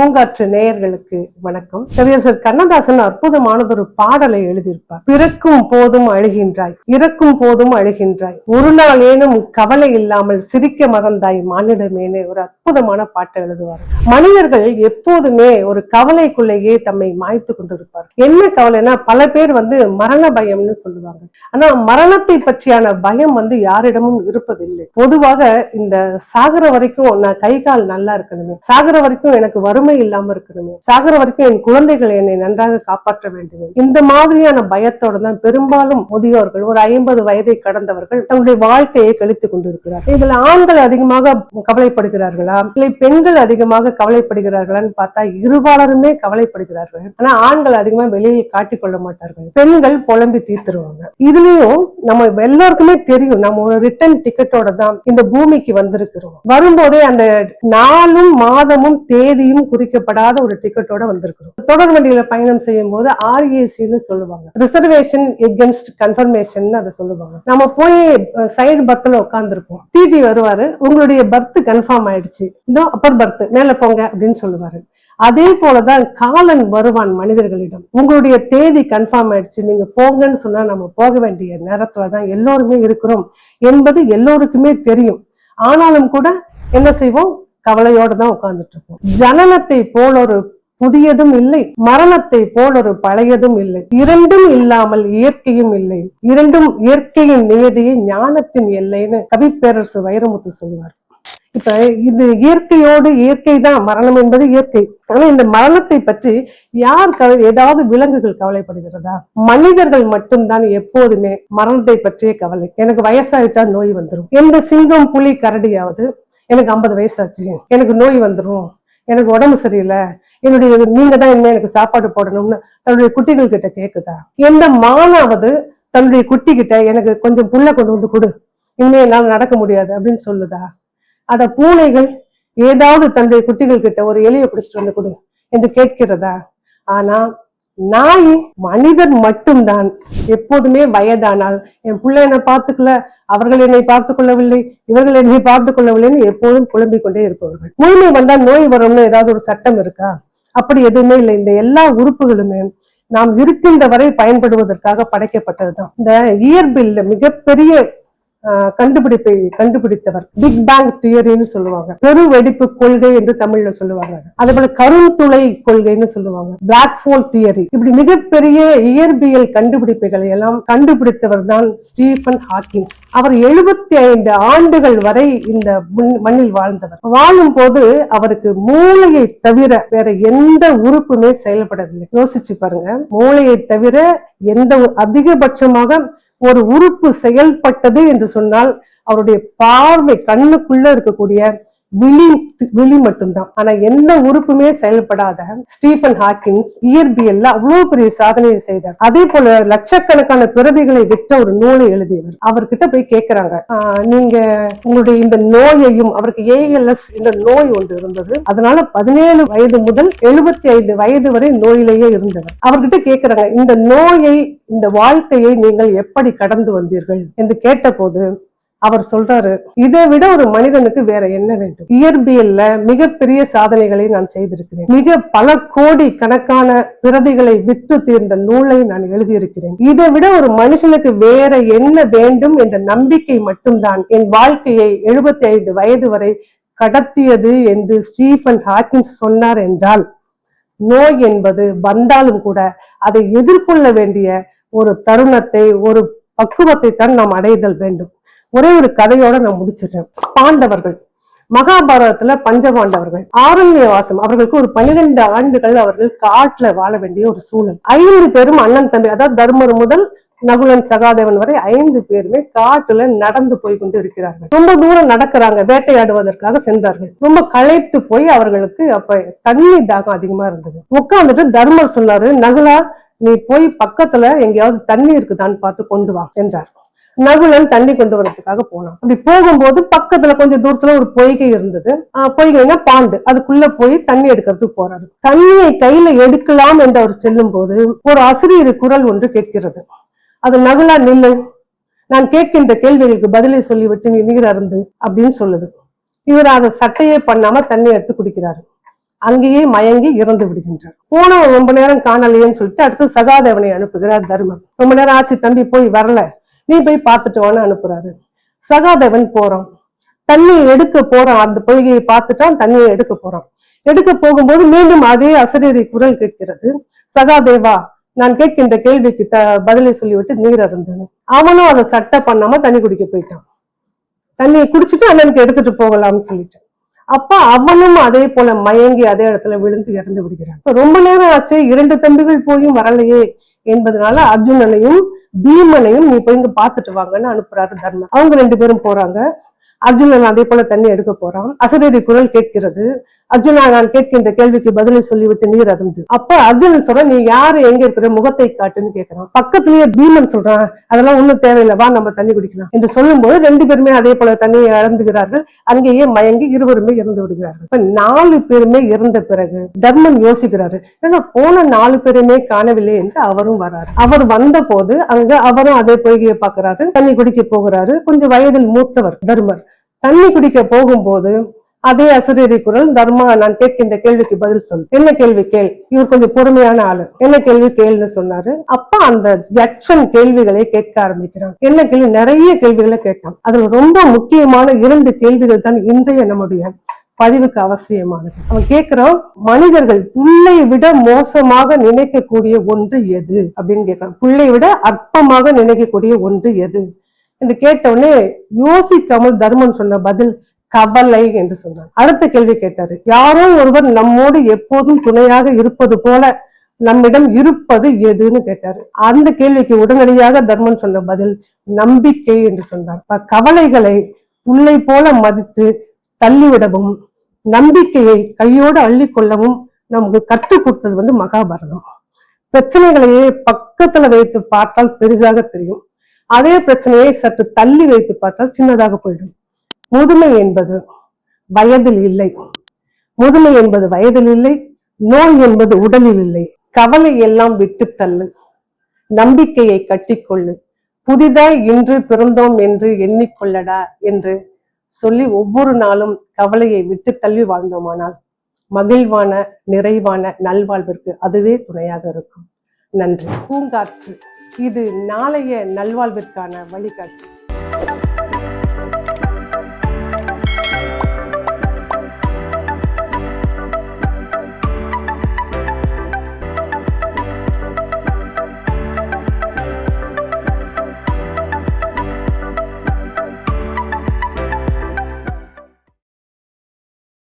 பூங்காற்று நேயர்களுக்கு வணக்கம். கவியரசர் கண்ணதாசன் அற்புதமானதொரு பாடலை எழுதியிருப்பார். பிறக்கும் போதும் அழுகின்றாய் இறக்கும் போதும் அழுகின்றாய். ஒரு நாள் ஏனும் கவலை இல்லாமல் சிரிக்க மறந்தாய் மானிடமேனே ஒரு அற்புதமான பாட்டை எழுதுவார். மனிதர்கள் எப்போதுமே ஒரு கவலைக்குள்ளேயே தம்மை மாய்த்து கொண்டிருப்பார். என்ன கவலைனா பல பேர் வந்து மரண பயம்னு சொல்லுவாங்க. ஆனா மரணத்தை பற்றியான பயம் வந்து யாரிடமும் இருப்பதில்லை. பொதுவாக இந்த சாகர வரைக்கும் நான் கை கால் நல்லா இருக்கணுமே. சாகர வரைக்கும் எனக்கு வறுமை இல்லாம இருக்கணுமே. சாகர வரைக்கும் என் குழந்தைகள் என்னை நன்றாக காப்பாற்ற வேண்டுமே. இந்த மாதிரியான பயத்தோட தான் பெரும்பாலும் முதியோர்கள் ஒரு ஐம்பது வயதை கடந்தவர்கள் தங்களுடைய வாழ்க்கையை கழித்துக் கொண்டிருக்கிறார். இதுல ஆண்கள் அதிகமாக கவலைப்படுகிறார்களா? இல்லை பெண்கள் அதிகமாக கவலைப்படுகிறார்களான்னு பார்த்தா இருபாலருமே கவலைப்படுகிறார்கள். ஆனா ஆண்கள் அதிகமா வெளியில் காட்டிக்கொள்ள மாட்டார்கள். பெண்கள் புலம்பி தீர்த்துருவாங்க. இதுலயும் நம்ம எல்லாருக்குமே தெரியும் நம்ம ஒரு ரிட்டர்ன் டிக்கெட்டோட தான் இந்த பூமிக்கு வந்திருக்கிறோம். வரும்போதே அந்த நாளும் மாதமும் தேதியும் குறிக்கப்படாத ஒரு டிக்கெட்டோட வந்திருக்கிறோம். தொடர் வண்டியில பயணம் செய்யும் போது ஆர்ஏசின்னு சொல்லுவாங்க. ரிசர்வேஷன் எகென்ஸ்ட் கன்ஃபர்மேஷன் அதை சொல்லுவாங்க. நம்ம போய் சைடு பர்த்ல உட்காந்துருப்போம் டிடி வருவாரு உங்களுடைய பர்த் கன்ஃபார்ம் ஆயிடுச்சு. இதோ அப்பர் பர்த் மேல போங்க அப்படின்னு சொல்லுவாரு. அதே போலதான் காலன் வருவான் மனிதர்களிடம். உங்களுடைய தேதி கன்ஃபார்ம் ஆயிடுச்சு நீங்க போங்கன்னு சொன்னா நம்ம போக வேண்டிய நேரத்துல தான் எல்லோருமே இருக்கிறோம் என்பது எல்லோருக்குமே தெரியும். ஆனாலும் கூட என்ன செய்வோம்? கவலையோட தான் உட்கார்ந்துட்டு இருக்கோம் ஜனனத்தை போல ஒரு புதியதும் இல்லை மரணத்தை போல் ஒரு பழையதும் இல்லை. இரண்டும் இல்லாமல் இயற்கையும் இல்லை. இரண்டும் இயற்கையின் நியதியை ஞானத்தின் எல்லைன்னு கவிப்பேரரசு வைரமுத்து சொல்லுவார். இப்ப இது இயற்கையோடு இயற்கை தான் மரணம் என்பது இயற்கை. ஆனா இந்த மரணத்தை பற்றி யார் கவ ஏதாவது விலங்குகள் கவலைப்படுகிறதா? மனிதர்கள் மட்டும்தான் எப்போதுமே மரணத்தை பற்றிய கவலை. எனக்கு வயசாயிட்டா நோய் வந்துடும் எந்த சிங்கம் புலி கரடியாவது எனக்கு ஐம்பது வயசு ஆச்சு எனக்கு நோய் வந்துடும் எனக்கு உடம்பு சரியில்லை. என்னுடைய நீங்க தான் என்ன எனக்கு சாப்பாடு போடணும்னு தன்னுடைய குட்டிகள் கிட்ட கேக்குதா? எந்த மானாவது தன்னுடைய குட்டி கிட்ட எனக்கு கொஞ்சம் புல்ல கொண்டு வந்து கொடு. இனிமே என்னால் நடக்க முடியாது அப்படின்னு சொல்லுதா? அத பூனைகள் ஏதாவது தன்னுடைய குட்டிகள் கிட்ட ஒரு எலியை பிடிச்சிட்டு வந்து கொடு என்று கேட்கிறதா? ஆனா நாய் மனிதன் மட்டும்தான். எப்போதுமே வயதானால் என் பிள்ளை என்னை பார்த்துக்கல அவர்கள் என்னை பார்த்துக் கொள்ளவில்லை இவர்கள் என்னை பார்த்துக் கொள்ளவில்லைன்னு எப்போதும் புலம்பிக் கொண்டே இருப்பவர்கள். முழுமை வந்தா நோய் வரும்னு ஏதாவது ஒரு சட்டம் இருக்கா? அப்படி எதுவுமே இல்லை. இந்த எல்லா உறுப்புகளுமே நாம் இருக்கின்ற வரை பயன்படுவதற்காக படைக்கப்பட்டதுதான். இந்த இயற்பில் மிகப்பெரிய கண்டுபிடிப்பை கண்டுபிடித்தவர். பிக் பேங் தியரின்னு சொல்லுவாங்க. பெரு வெடிப்பு கொள்கை என்று தமிழ்ல சொல்லுவாங்க அதே. போல கருந்துளை கொள்கைன்னு சொல்லுவாங்க. பிளாக் ஹோல் தியரி இப்படி மிகப்பெரிய இயற்பியல் கண்டுபிடிப்புகளை எல்லாம் கண்டுபிடித்தவர் தான் ஸ்டீஃபன் ஹாக்கிங்ஸ் அவர் எழுபத்தி ஐந்து ஆண்டுகள் வரை இந்த மண்ணில் வாழ்ந்தவர். வாழும் போது அவருக்கு மூளையை தவிர வேற எந்த உறுப்புமே செயல்படவில்லை. யோசிச்சு பாருங்க. மூளையை தவிர எந்த ஒரு- அதிகபட்சமாக ஒரு உறுப்பு செயல்பட்டது என்று சொன்னால் அவருடைய பார்வை கண்ணுக்குள்ள இருக்கக்கூடிய விழி விழி மட்டும்தான். ஆனா எந்த உறுப்புமே செயல்படாத ஸ்டீஃபன் ஹாக்கின்ஸ் இயற்பியல்ல அவ்வளவு பெரிய சாதனையை செய்தார். அதே போல லட்சக்கணக்கான பிரதிகளை விற்ற ஒரு நூலை எழுதியவர். அவர்கிட்ட போய் கேக்குறாங்க. நீங்க உங்களுடைய இந்த நோயையும் அவருக்கு ஏஎல்எஸ் என்ற நோய் ஒன்று இருந்தது. அதனால பதினேழு வயது முதல் எழுபத்தி ஐந்து வயது வரை நோயிலேயே இருந்தவர். அவர்கிட்ட கேக்குறாங்க இந்த நோயை இந்த வாழ்க்கையை நீங்கள் எப்படி கடந்து வந்தீர்கள்? என்று கேட்டபோது அவர் சொல்றாரு இதை விட ஒரு மனிதனுக்கு வேற என்ன வேண்டும்? இயற்பியல்ல மிகப்பெரிய சாதனைகளை நான் செய்திருக்கிறேன். மிக பல கோடி கணக்கான பிரதிகளை விற்று தீர்ந்த நூலை நான் எழுதியிருக்கிறேன். இதை விட ஒரு மனுஷனுக்கு வேற என்ன வேண்டும் என்ற நம்பிக்கை மட்டும்தான் என் வாழ்க்கையை எழுபத்தி ஐந்து வயது வரை கடத்தியது என்று ஸ்டீஃபன் ஹாக்கின்ஸ் சொன்னார் என்றால் நோய் என்பது வந்தாலும் கூட அதை எதிர்கொள்ள வேண்டிய ஒரு தருணத்தை ஒரு பக்குவத்தை தான் நாம் அடைதல் வேண்டும். ஒரே ஒரு கதையோட நான் முடிச்சிடுறேன். பாண்டவர்கள். மகாபாரதத்துல பஞ்சபாண்டவர்கள். ஆரண்யவாசம். அவர்களுக்கு ஒரு பன்னிரெண்டு ஆண்டுகள் அவர்கள் காட்டுல வாழ வேண்டிய ஒரு சூழல். ஐந்து பேரும் அண்ணன் தம்பி அதாவது தர்மர் முதல் நகுலன் சகாதேவன் வரை ஐந்து பேருமே காட்டுல நடந்து போய் கொண்டு இருக்கிறார்கள். ரொம்ப தூரம் நடக்கிறாங்க வேட்டையாடுவதற்காக சென்றார்கள். ரொம்ப களைத்து போய் அவர்களுக்கு அப்ப தண்ணி தாகம் அதிகமா இருந்தது. உட்கார்ந்துட்டு தர்மர் சொன்னாரு நகுலா நீ போய் பக்கத்துல எங்கேயாவது தண்ணி இருக்குதான்னு பார்த்து கொண்டு வா என்றார். நகுலன் தண்ணி கொண்டு வரதுக்காக போனான். அப்படி போகும்போது பக்கத்துல கொஞ்சம் தூரத்துல ஒரு பொய்கை இருந்தது. ஆஹ் பொய்கைன்னா பாண்டு. அதுக்குள்ள போய் தண்ணி எடுக்கிறதுக்கு போறாரு. தண்ணியை கையில எடுக்கலாம் என்று அவர் செல்லும் போது ஒரு அசிரியர் குரல் ஒன்று கேட்கிறது. அது நகுலா நில்லு. நான் கேட்கின்ற கேள்விகளுக்கு பதிலை சொல்லிவிட்டு நீ நீர் அருந்து அப்படின்னு சொல்லுது. இவர் அதை சட்டையே பண்ணாம தண்ணி எடுத்து குடிக்கிறாரு. அங்கேயே மயங்கி இறந்து விடுகின்றார். போனவன் ரொம்ப நேரம் காணலையேன்னு சொல்லிட்டு அடுத்து சகாதேவனை அனுப்புகிறார் தர்மர் ரொம்ப நேரம் ஆச்சு தம்பி போய் வரல. நீ போய் பார்த்துட்டு வான்னு அனுப்புறாரு. சகாதேவன் போறான். தண்ணி எடுக்க போறான். அந்த பொய்கையை பார்த்துட்டான் தண்ணியை எடுக்க போறான். எடுக்க போகும்போது மீண்டும் அதே அசரீரி குரல் கேட்கிறது. சகாதேவா நான் கேட்கின்ற கேள்விக்கு த பதிலை சொல்லிவிட்டு நீர் அருந்தணும் அவனும் அதை சட்டை பண்ணாம தண்ணி குடிக்க போயிட்டான். தண்ணியை குடிச்சிட்டு அண்ணனுக்கு எடுத்துட்டு போகலாம்னு சொல்லிட்டான். அப்ப அவனும் அதே போல மயங்கி அதே இடத்துல விழுந்து இறந்து விடுகிறான். ரொம்ப நேரம் ஆச்சு. இரண்டு தம்பிகள் போயும் வரலையே. என்பதனால அர்ஜுனனையும் பீமனையும் நீ போய் இங்க பாத்துட்டு வாங்கன்னு அனுப்புறாரு தர்மன் அவங்க ரெண்டு பேரும் போறாங்க. அர்ஜுனன் அதே போல தண்ணி எடுக்க போறான். அசரீரி குரல் கேட்கிறது. அர்ஜுனா நான் கேட்கின்ற கேள்விக்கு பதிலை சொல்லிவிட்டு நீர் அருந்து அப்ப அர்ஜுனன் சொல்ற நீ யாரு எங்க இருக்கிற முகத்தை காட்டுன்னு கேட்கிறான் பக்கத்துலயே பீமன் சொல்றான் அதெல்லாம் ஒண்ணும் தேவையில்லை வா நம்ம தண்ணி குடிக்கலாம். என்று சொல்லும்போது ரெண்டு பேருமே அதே போல தண்ணியை இறந்துகிறார்கள் அங்கேயே மயங்கி இருவருமே இறந்து விடுகிறார்கள். இப்ப நாலு பேருமே இறந்த பிறகு தர்மன் யோசிக்கிறாரு. ஏன்னா போன நாலு பேருமே காணவில்லை என்று அவரும் வராரு. அவர் வந்த போது அங்க அவரும் அதே பொய்கையை பாக்குறாரு தண்ணி குடிக்க போகிறாரு. கொஞ்சம் வயதில் மூத்தவர் தர்மர். தண்ணி குடிக்க போகும்போது அதே அசரீரி குரல் தர்மா நான் கேட்கின்ற கேள்விக்கு பதில் சொல். என்ன கேள்வி கேள்? இவர் கொஞ்சம் பொறுமையான ஆளு. என்ன கேள்வி கேள்னு சொன்னாரு. அப்ப அந்த யட்சன் கேள்விகளை கேட்க ஆரம்பிக்கிறான். என்ன கேள்வி? நிறைய கேள்விகளை கேட்டான் அதுல ரொம்ப முக்கியமான இரண்டு கேள்விகள் தான் இன்றைய நம்முடைய பதிவுக்கு அவசியமானது. அவன் கேட்கிறான் மனிதர்கள் புல்லை விட மோசமாக நினைக்கக்கூடிய ஒன்று எது? அப்படின்னு கேட்கிறான் புல்லை விட அற்பமாக நினைக்கக்கூடிய ஒன்று எது? என்று கேட்டவுடனே யோசிக்காமல் தர்மன் சொன்ன பதில் கவலை என்று சொன்னார் அடுத்த கேள்வி கேட்டாரு. யாரோ ஒருவர் நம்மோடு எப்போதும் துணையாக இருப்பது போல நம்மிடம் இருப்பது எதுன்னு கேட்டாரு. அந்த கேள்விக்கு உடனடியாக தர்மன் சொன்ன பதில் நம்பிக்கை என்று சொன்னார். கவலைகளை உள்ளை போல மதித்து தள்ளிவிடவும் நம்பிக்கையை கையோடு அள்ளி கொள்ளவும் நமக்கு கற்றுக் கொடுத்தது வந்து மகாபாரதம். பிரச்சனைகளையே பக்கத்துல வைத்து பார்த்தால் பெரிதாக தெரியும். அதே பிரச்சனையை சற்று தள்ளி வைத்து பார்த்தால் சின்னதாக போயிடும். முதுமை என்பது வயதில் இல்லை. முதுமை என்பது வயதில் இல்லை நோய் என்பது உடலில் இல்லை. கவலை எல்லாம் விட்டு தள்ளு. நம்பிக்கையை கட்டிக்கொள்ளு. புதிதாய் இன்று பிறந்தோம் என்று எண்ணிக்கொள்ளடா என்று சொல்லி ஒவ்வொரு நாளும் கவலையை விட்டு தள்ளி வாழ்ந்தோமானால் மகிழ்வான நிறைவான நல்வாழ்விற்கு அதுவே துணையாக இருக்கும். நன்றி. பூங்காற்று. இது நாளைய நல்வாழ்விற்கான வழிகாட்டு.